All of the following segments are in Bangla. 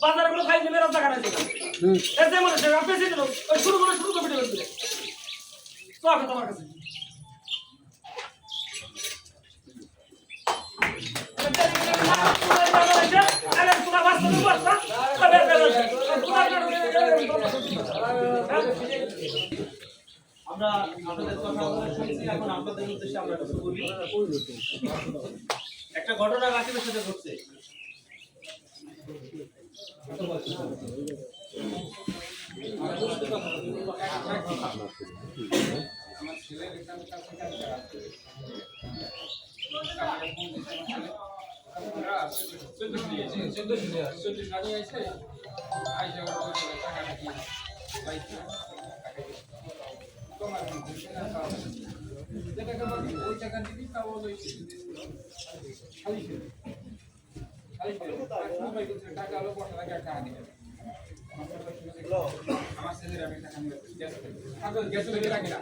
তোমারগুলো খাই নেবে রাস্তা কাটা দিলাম এর যে মানে দিল ওই শুরু করে শুরু করে দিল তো আগে তোমার কাছে আমরা আপনাদের কথা শুনছি এখন আপনাদের উদ্দেশ্যে আমরা একটা ঘটনা রাকিবের সাথে ঘটছে। ওই টাকা দিবি তাও ওই আমার ছেলেরা আমি টাকা নিয়ে গেছে গেছে লাগে না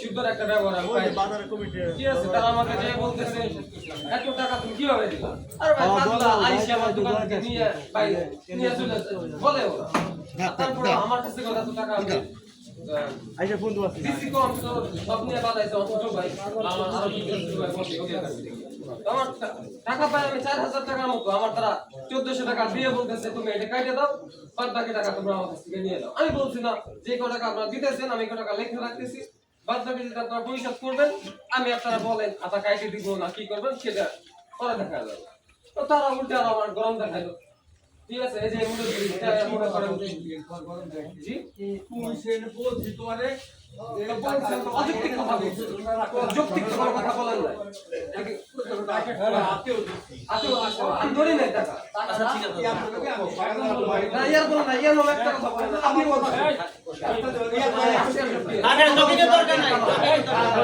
সুন্দর একটা আমাকে বলতেছে, এত টাকা তুমি কীভাবে দিলা? আরে আমার বলে আমার কাছে গেলে এত টাকা আমি, আহ, দিছি কম, তো ভাই, আমার হাজার টাকা পাই আমি চার হাজার টাকার মতো আমার তারা টাকা দিয়ে বলতেছে তুমি এটা কাটে দাও বাদ বাকি টাকা তোমরা আমার কাছ থেকে নিয়ে আমি বলছি না যে ক টাকা আপনারা দিতেছেন আমি ক টাকা লিখে রাখতেছি। বাদ বাকি যেটা আপনারা পরিশোধ করবেন আমি আপনারা বলেন আটা কাইটে দিব না কি করবেন সেটা পরে দেখা যাবে। তো তারা উল্টে আর আমার গরম দেখাইলো। ঠিক আছে এই যে মনে করি এটা মনে করেন জি বলছেন তো অযৌক্তিক কথা বলছেন যৌক্তিক কথা নাই আতেও আমি ধরি নাই টাকা আচ্ছা ঠিক আছে না ইয়ার বলো না ইয়ার নামে একটা কথা বলেন আপনি কথা বলেন। টাকার জমিনের দরকার নাই